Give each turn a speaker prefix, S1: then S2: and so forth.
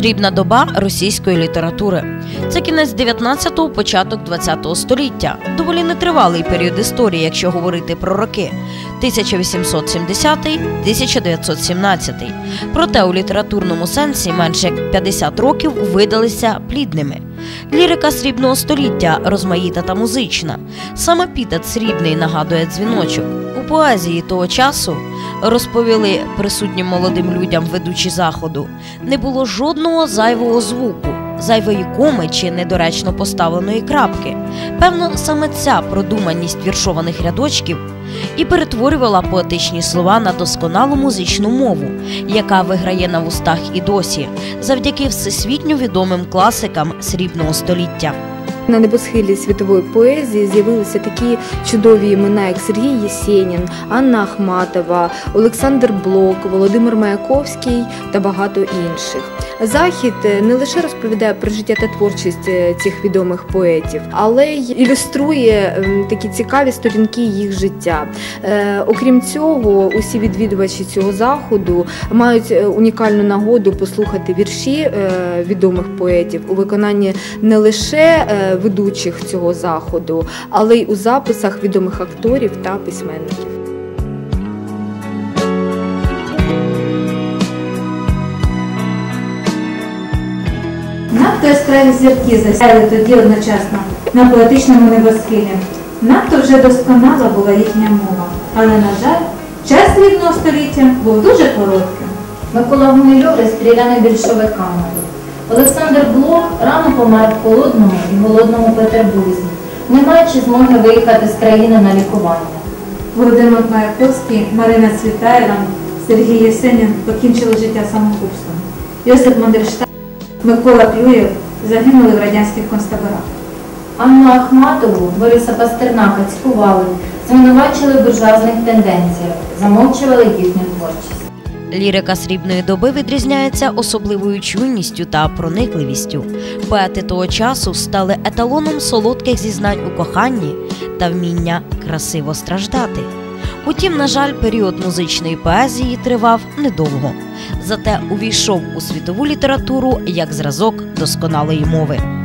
S1: Срібна доба російської літератури. Це кінець 19-го, початок 20-го століття. Доволі нетривалий період історії, якщо говорити про роки 1870-1917. Проте у літературному сенсі менше як 50 років видалися плідними. Лірика срібного століття розмаїта та музична. Саме підат срібний нагадує дзвіночок. У поезії того часу розповіли присутнім молодим людям ведучі заходу, не було жодного зайвого звуку, зайвої коми чи недоречно поставленої крапки. Певно, саме ця продуманість віршованих рядочків і перетворювала поетичні слова на досконалу музичну мову, яка виграє на вустах і досі, завдяки всесвітньо відомим класикам срібного століття.
S2: На небосхилі світової поезії з'явилися такі чудові імена, як Сергій Єсєнін, Анна Ахматова, Олександр Блок, Володимир Маяковський та багато інших. Захід е, не лише розповідає про життя та творчість е, цих відомих поетів, але й ілюструє такі цікаві сторінки їх життя. Е, Окрім цього, усі відвідувачі цього заходу мають унікальну нагоду послухати вірші відомих поетів у виконанні не лише ведучих цього заходу, але й у записах відомих акторів та письменників.
S3: Надто яскраві зірки засяяли тоді одночасно на поетичному небосхилі. Надто вже досконала була їхня мова. Але, на жаль, час срібного століття був дуже коротким.
S4: Микола Гумильов розстріляний більшовиками. Олександр Блок рано помер в холодному і голодному Петербурзі, не маючи змоги виїхати з країни на лікування.
S3: Володимир Маяковський, Марина Цвітаєва, Сергій Єсенін покінчили життя самогубством. Йосип Мандельштам, Микола Клюєв загинули в радянських концтаборах.
S4: Анну Ахматову, Бориса Пастернака цькували, звинувачили в буржуазних тенденціях, замовчували їхню творчість.
S1: Лірика срібної доби відрізняється особливою чуйністю та проникливістю. Поети того часу стали еталоном солодких зізнань у коханні та вміння красиво страждати. Утім, на жаль, період музичної поезії тривав недовго, зате увійшов у світову літературу як зразок досконалої мови.